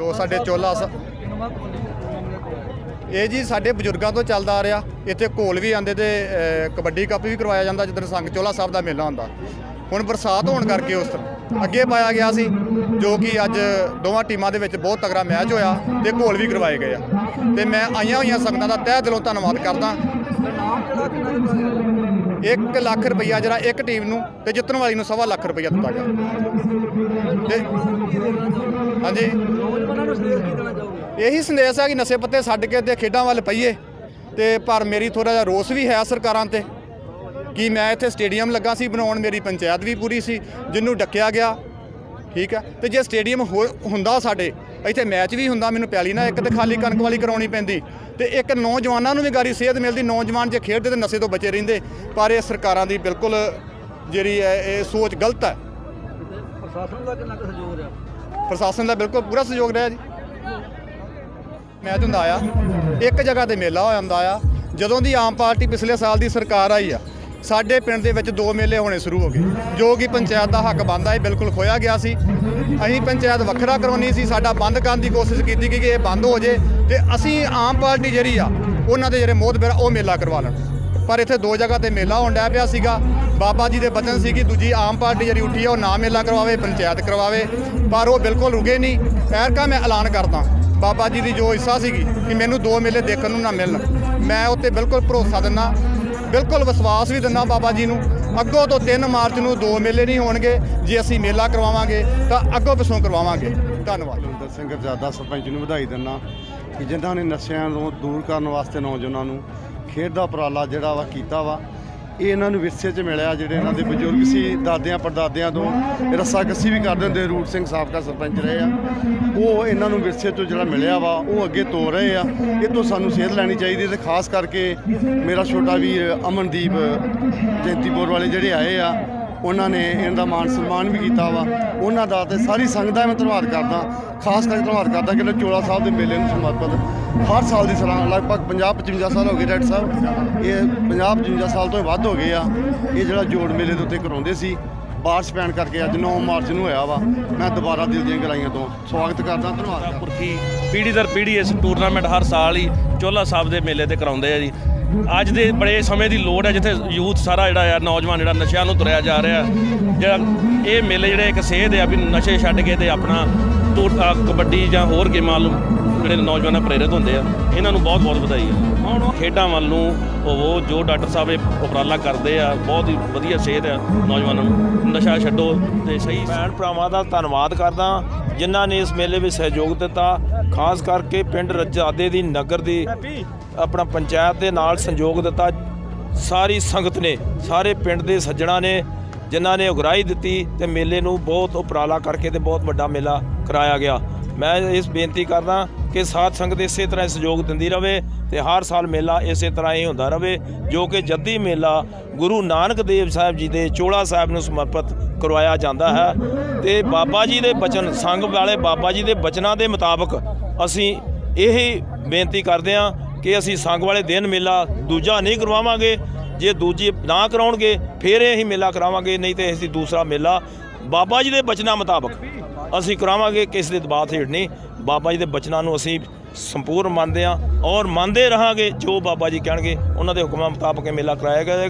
ਜੋ ਸਾਡੇ ਚੋਲਾ ਸ- ਇਹ ਜੀ ਸਾਡੇ ਬਜ਼ੁਰਗਾਂ ਤੋਂ ਚੱਲਦਾ ਆ ਰਿਹਾ। ਇੱਥੇ ਘੋਲ ਵੀ ਆਂਦੇ ਤੇ ਕਬੱਡੀ ਕੱਪ ਵੀ ਕਰਵਾਇਆ ਜਾਂਦਾ ਜਿੱਦਣ ਸੰਗ ਚੋਲਾ ਸਾਹਿਬ ਦਾ ਮੇਲਾ ਹੁੰਦਾ। ਹੁਣ ਬਰਸਾਤ ਹੋਣ ਕਰਕੇ ਉਸ ਤਰ੍ਹਾਂ ਅੱਗੇ ਪਾਇਆ ਗਿਆ ਸੀ, ਜੋ ਕਿ ਅੱਜ ਦੋਵਾਂ ਟੀਮਾਂ ਦੇ ਵਿੱਚ ਬਹੁਤ ਤਗੜਾ ਮੈਚ ਹੋਇਆ ਤੇ ਘੋਲ ਵੀ ਕਰਵਾਏ ਗਏ ਆ। ਤੇ ਮੈਂ ਆਈਆਂ ਹੋਈਆਂ ਸੰਗਤਾਂ ਦਾ ਤਹਿ ਦਿਲੋਂ ਧੰਨਵਾਦ ਕਰਦਾ। 1 ਲੱਖ ਰੁਪਈਆ ਜਿਹੜਾ ਇੱਕ ਟੀਮ ਨੂੰ ਤੇ ਜਿੱਤਣ ਵਾਲੀ ਨੂੰ ਸਵਾ ਲੱਖ ਰੁਪਈਆ ਦਿੱਤਾ ਗਿਆ। ਤੇ ਹਾਂਜੀ। ਇਹੀ ਸੰਦੇਸ਼ ਹੈ ਕਿ ਨਸ਼ੇ ਪੱਤੇ ਛੱਡ ਕੇ ਤੇ ਖੇਡਾਂ ਵੱਲ ਪਈਏ। ਤੇ ਪਰ ਮੇਰੀ ਥੋੜਾ ਜਿਹਾ ਰੋਸ ਵੀ ਹੈ ਸਰਕਾਰਾਂ ਤੇ ਕਿ ਮੈਂ ਇੱਥੇ ਸਟੇਡੀਅਮ ਲੱਗਾ ਸੀ ਬਣਾਉਣ, ਮੇਰੀ ਪੰਚਾਇਤ ਵੀ ਪੂਰੀ ਸੀ ਜਿਹਨੂੰ ਡੱਕਿਆ ਗਿਆ, ਠੀਕ ਹੈ। ਤੇ ਜੇ ਸਟੇਡੀਅਮ ਹੋ- ਹੁੰਦਾ ਸਾਡੇ ਇੱਥੇ ਮੈਚ ਵੀ ਹੁੰਦਾ ਮੈਨੂੰ ਪਿਆਲੀ ਨਾ ਇੱਕ ਤੇ ਖਾਲੀ ਕਣਕ ਵਾਲੀ ਕਰਾਉਣੀ ਪੈਂਦੀ ਤੇ ਇੱਕ ਨੌਜਵਾਨਾਂ ਨੂੰ ਵੀ ਗਾਰੀ ਸਿਹਤ ਮਿਲਦੀ। ਨੌਜਵਾਨ ਜੇ ਖੇਡਦੇ ਤੇ ਨਸ਼ੇ ਤੋਂ ਬਚੇ ਰਹਿੰਦੇ ਪਰ ਇਹ ਸਰਕਾਰਾਂ ਦੀ ਬਿਲਕੁਲ ਜਿਹੜੀ ਹੈ ਇਹ ਸੋਚ ਗਲਤ ਹੈ। ਪ੍ਰਸ਼ਾਸਨ ਦਾ ਕਿੰਨਾ ਕੁ ਸਹਿਯੋਗ ਰਿਹਾ? ਪ੍ਰਸ਼ਾਸਨ ਦਾ ਬਿਲਕੁਲ ਪੂਰਾ ਸਹਿਯੋਗ ਰਿਹਾ ਜੀ। ਮੈਚ ਹੁੰਦਾ ਆ ਇੱਕ ਜਗ੍ਹਾ ਤੇ ਮੇਲਾ ਹੋ ਜਾਂਦਾ ਆ ਜਦੋਂ ਦੀ ਆਮ ਪਾਰਟੀ ਪਿਛਲੇ ਸਾਲ ਦੀ ਸਰਕਾਰ ਆਈ ਆ ਸਾਡੇ ਪਿੰਡ ਦੇ ਵਿੱਚ ਦੋ ਮੇਲੇ ਹੋਣੇ ਸ਼ੁਰੂ ਹੋ ਗਏ, ਜੋ ਕਿ ਪੰਚਾਇਤ ਦਾ ਹੱਕ ਬਣਦਾ ਇਹ ਬਿਲਕੁਲ ਖੋਇਆ ਗਿਆ ਸੀ। ਅਸੀਂ ਪੰਚਾਇਤ ਵੱਖਰਾ ਕਰਵਾਉਣੀ ਸੀ, ਸਾਡਾ ਬੰਦ ਕਰਨ ਦੀ ਕੋਸ਼ਿਸ਼ ਕੀਤੀ ਗਈ ਕਿ ਇਹ ਬੰਦ ਹੋ ਜੇ ਤੇ ਅਸੀਂ ਆਮ ਪਾਰਟੀ ਜਿਹੜੀ ਆ, ਉਹਨਾਂ ਦੇ ਜਿਹੜੇ ਮੋਹਤਬਰ ਉਹ ਮੇਲਾ ਕਰਵਾ ਲੈਣ। ਪਰ ਇੱਥੇ ਦੋ ਜਗ੍ਹਾ ਤੇ ਮੇਲਾ ਹੋਣ ਡਿਆ ਪਿਆ ਸੀਗਾ। ਬਾਬਾ ਜੀ ਦੇ ਬਚਨ ਸੀ ਕਿ ਦੂਜੀ ਆਮ ਪਾਰਟੀ ਜਿਹੜੀ ਉੱਠੀ ਆ, ਉਹ ਨਾ ਮੇਲਾ ਕਰਵਾਵੇ, ਪੰਚਾਇਤ ਕਰਵਾਵੇ, ਪਰ ਉਹ ਬਿਲਕੁਲ ਰੁਕੇ ਨਹੀਂ। ਐਰਕਾ ਮੈਂ ਐਲਾਨ ਕਰਦਾ, ਬਾਬਾ ਜੀ ਦੀ ਜੋ ਇੱਛਾ ਸੀਗੀ ਕਿ ਮੈਨੂੰ ਦੋ ਮੇਲੇ ਦੇਖਣ ਨੂੰ ਨਾ ਮਿਲਣ। ਮੈਂ ਉੱਤੇ ਬਿਲਕੁਲ ਭਰੋਸਾ ਦਿੰਦਾ ਬਿਲਕੁਲ ਵਿਸ਼ਵਾਸ ਵੀ ਦਿੰਦਾ ਬਾਬਾ ਜੀ ਨੂੰ। ਅੱਗੋਂ ਤੋਂ 3 ਮਾਰਚ ਨੂੰ ਦੋ ਮੇਲੇ ਨਹੀਂ ਹੋਣਗੇ। ਜੇ ਅਸੀਂ ਮੇਲਾ ਕਰਵਾਵਾਂਗੇ, ਤਾਂ ਅੱਗੋਂ ਪਿੱਛੋਂ ਕਰਵਾਵਾਂਗੇ। ਧੰਨਵਾਦ। ਬਲਵਿੰਦਰ ਸਿੰਘ ਗਰਜਾਦਾ, ਸਰਪੰਚ ਨੂੰ ਵਧਾਈ ਦਿੰਦਾ ਕਿ ਜਿਨ੍ਹਾਂ ਨੇ ਨਸ਼ਿਆਂ ਨੂੰ ਦੂਰ ਕਰਨ ਵਾਸਤੇ ਨੌਜਵਾਨਾਂ ਨੂੰ ਖੇਡ ਦਾ ਉਪਰਾਲਾ ਜਿਹੜਾ ਵਾ ਕੀਤਾ ਵਾ ਇਹ ਇਹਨਾਂ ਨੂੰ ਵਿਰਸੇ 'ਚ ਮਿਲਿਆ ਜਿਹੜੇ ਇਹਨਾਂ ਦੇ ਬਜ਼ੁਰਗ ਸੀ, ਦਾਦਿਆਂ ਪੜਦਾਦਿਆਂ ਤੋਂ ਇਹ ਰੱਸਾ ਕੱਸੀ ਵੀ ਕਰਦੇ ਹੁੰਦੇ, ਰੂਟ ਸਿੰਘ ਸਾਬਕਾ ਸਰਪੰਚ ਰਹੇ ਆ। ਉਹ ਇਹਨਾਂ ਨੂੰ ਵਿਰਸੇ ਤੋਂ ਜਿਹੜਾ ਮਿਲਿਆ ਵਾ, ਉਹ ਅੱਗੇ ਤੋਰ ਰਹੇ ਆ। ਇਹ ਤੋਂ ਸਾਨੂੰ ਸੇਧ ਲੈਣੀ ਚਾਹੀਦੀ ਤੇ ਖਾਸ ਕਰਕੇ ਮੇਰਾ ਛੋਟਾ ਵੀਰ ਅਮਨਦੀਪ ਜੈਂਤੀਪੁਰ ਵਾਲੇ ਜਿਹੜੇ ਆਏ ਆ ਉਹਨਾਂ ਨੇ ਇਹਨਾਂ ਦਾ ਮਾਨ ਸਨਮਾਨ ਵੀ ਕੀਤਾ ਵਾ। ਉਹਨਾਂ ਦਾ ਤੇ ਸਾਰੀ ਸੰਗਤ ਦਾ ਮੈਂ ਧੰਨਵਾਦ ਕਰਦਾ। ਖਾਸ ਕਰਕੇ ਧੰਨਵਾਦ ਕਰਦਾ ਕਿ ਚੋਲਾ ਸਾਹਿਬ ਦੇ ਮੇਲੇ ਨੂੰ ਸਮਰਪਿਤ। ਹਰ ਸਾਲ ਦੀ ਤਰ੍ਹਾਂ ਲਗਭਗ 50 55 ਸਾਲ ਹੋ ਗਏ ਡਾਕਟਰ ਸਾਹਿਬ। ਇਹ 50 55 ਸਾਲ ਤੋਂ ਵੱਧ ਹੋ ਗਏ ਆ। ਇਹ ਜਿਹੜਾ ਜੋੜ ਮੇਲੇ ਦੇ ਉੱਤੇ ਕਰਾਉਂਦੇ ਸੀ, ਬਾਰਸ਼ ਪੈਣ ਕਰਕੇ ਅੱਜ 9 ਮਾਰਚ ਨੂੰ ਹੋਇਆ ਵਾ। ਮੈਂ ਦੁਬਾਰਾ ਦਿਲ ਦੀਆਂ ਗਰਾਈਆਂ ਤੋਂ ਸਵਾਗਤ ਕਰਦਾ, ਧੰਨਵਾਦ ਪੁਰਖੀ ਪੀੜ੍ਹੀ ਦਰ ਪੀੜ੍ਹੀ ਇਸ ਟੂਰਨਾਮੈਂਟ ਹਰ ਸਾਲ ਹੀ ਚੋਲਾ ਸਾਹਿਬ ਦੇ ਮੇਲੇ ਤੇ ਕਰਾਉਂਦੇ ਆ ਜੀ। ਅੱਜ ਦੇ ਬੜੇ ਸਮੇਂ ਦੀ ਲੋੜ ਹੈ ਜਿੱਥੇ ਯੂਥ ਸਾਰਾ ਜਿਹੜਾ ਆ, ਨੌਜਵਾਨ ਜਿਹੜਾ ਨਸ਼ਿਆਂ ਨੂੰ ਤੁਰਿਆ ਜਾ ਰਿਹਾ ਜਿਹੜਾ ਇਹ ਮੇਲੇ ਜਿਹੜੇ ਇੱਕ ਸੇਧ ਆ ਵੀ ਨਸ਼ੇ ਛੱਡ ਕੇ ਤੇ ਆਪਣਾ ਟੂਰ ਕਬੱਡੀ ਜਾਂ ਹੋਰ ਗੇਮਾਂ ਨੂੰ ਜਿਹੜੇ ਨੌਜਵਾਨਾਂ ਪ੍ਰੇਰਿਤ ਹੁੰਦੇ ਆ, ਇਹਨਾਂ ਨੂੰ ਬਹੁਤ ਬਹੁਤ ਵਧਾਈ ਆ। ਹੁਣ ਖੇਡਾਂ ਵੱਲ ਨੂੰ ਉਹ ਜੋ ਡਾਕਟਰ ਸਾਹਿਬ ਇਹ ਉਪਰਾਲਾ ਕਰਦੇ ਆ, ਬਹੁਤ ਹੀ ਵਧੀਆ ਸੇਧ ਆ ਨੌਜਵਾਨਾਂ ਨੂੰ। ਨਸ਼ਾ ਛੱਡੋ ਤੇ ਸਹੀ ਭੈਣ ਭਰਾਵਾਂ ਦਾ ਧੰਨਵਾਦ ਕਰਦਾ ਜਿਨ੍ਹਾਂ ਨੇ ਇਸ ਮੇਲੇ ਵਿੱਚ ਸਹਿਯੋਗ ਦਿੱਤਾ, ਖਾਸ ਕਰਕੇ ਪਿੰਡ ਰਜਾਦੇ ਦੀ ਨਗਰ ਦੀ ਆਪਣਾ ਪੰਚਾਇਤ ਦੇ ਨਾਲ ਸੰਯੋਗ ਦਿੱਤਾ। ਸਾਰੀ ਸੰਗਤ ਨੇ, ਸਾਰੇ ਪਿੰਡ ਦੇ ਸੱਜਣਾ ਨੇ, ਜਿਨ੍ਹਾਂ ਨੇ ਉਗਰਾਹੀ ਦਿੱਤੀ ਤੇ ਮੇਲੇ ਨੂੰ ਬਹੁਤ ਉਪਰਾਲਾ ਕਰਕੇ ਤੇ ਬਹੁਤ ਵੱਡਾ ਮੇਲਾ ਕਰਾਇਆ ਗਿਆ। ਮੈਂ ਇਸ ਬੇਨਤੀ ਕਰਦਾ ਕਿ ਸਾਧ ਸੰਗਤ ਇਸੇ ਤਰ੍ਹਾਂ ਹੀ ਸਹਿਯੋਗ ਦਿੰਦੀ ਰਵੇ ਤੇ ਹਰ ਸਾਲ ਮੇਲਾ ਇਸੇ ਤਰ੍ਹਾਂ ਹੀ ਹੁੰਦਾ ਰਵੇ, ਜੋ ਕਿ ਜੱਦੀ ਮੇਲਾ ਗੁਰੂ ਨਾਨਕ ਦੇਵ ਸਾਹਿਬ ਜੀ ਦੇ ਚੋਲਾ ਸਾਹਿਬ ਨੂੰ ਸਮਰਪਿਤ ਕਰਵਾਇਆ ਜਾਂਦਾ ਹੈ ਤੇ ਬਾਬਾ ਜੀ ਦੇ ਬਚਨ, ਸੰਗ ਵਾਲੇ ਬਾਬਾ ਜੀ ਦੇ ਬਚਨਾਂ ਦੇ ਮੁਤਾਬਕ ਅਸੀਂ ਇਹ ਬੇਨਤੀ ਕਰਦੇ ਹਾਂ ਕਿ ਅਸੀਂ ਸੰਗ ਵਾਲੇ ਦਿਨ ਮੇਲਾ ਦੂਜਾ ਨਹੀਂ ਕਰਵਾਵਾਂਗੇ, ਜੇ ਦੂਜੀ ਨਾ ਕਰਾਉਣਗੇ, ਫਿਰ ਇਹ ਮੇਲਾ ਕਰਾਵਾਂਗੇ, ਨਹੀਂ ਤੇ ਅਸੀਂ ਦੂਸਰਾ ਮੇਲਾ ਬਾਬਾ ਜੀ ਦੇ ਬਚਨਾਂ ਮੁਤਾਬਕ। ਅਸੀਂ ਕਰਾਵਾਂਗੇ ਕਿਸੇ ਦੇ ਦਬਾਅ ਹੇਠ ਨਹੀਂ। ਬਾਬਾ ਜੀ ਦੇ ਬਚਨਾਂ ਨੂੰ ਅਸੀਂ ਸੰਪੂਰਨ ਮੰਨਦੇ ਹਾਂ ਔਰ ਮੰਨਦੇ ਰਹਾਂਗੇ ਜੋ ਬਾਬਾ ਜੀ ਕਹਿਣਗੇ, ਉਹਨਾਂ ਦੇ ਹੁਕਮਾਂ ਮੁਤਾਬਕ ਇਹ ਮੇਲਾ ਕਰਾਇਆ ਜਾਏਗਾ।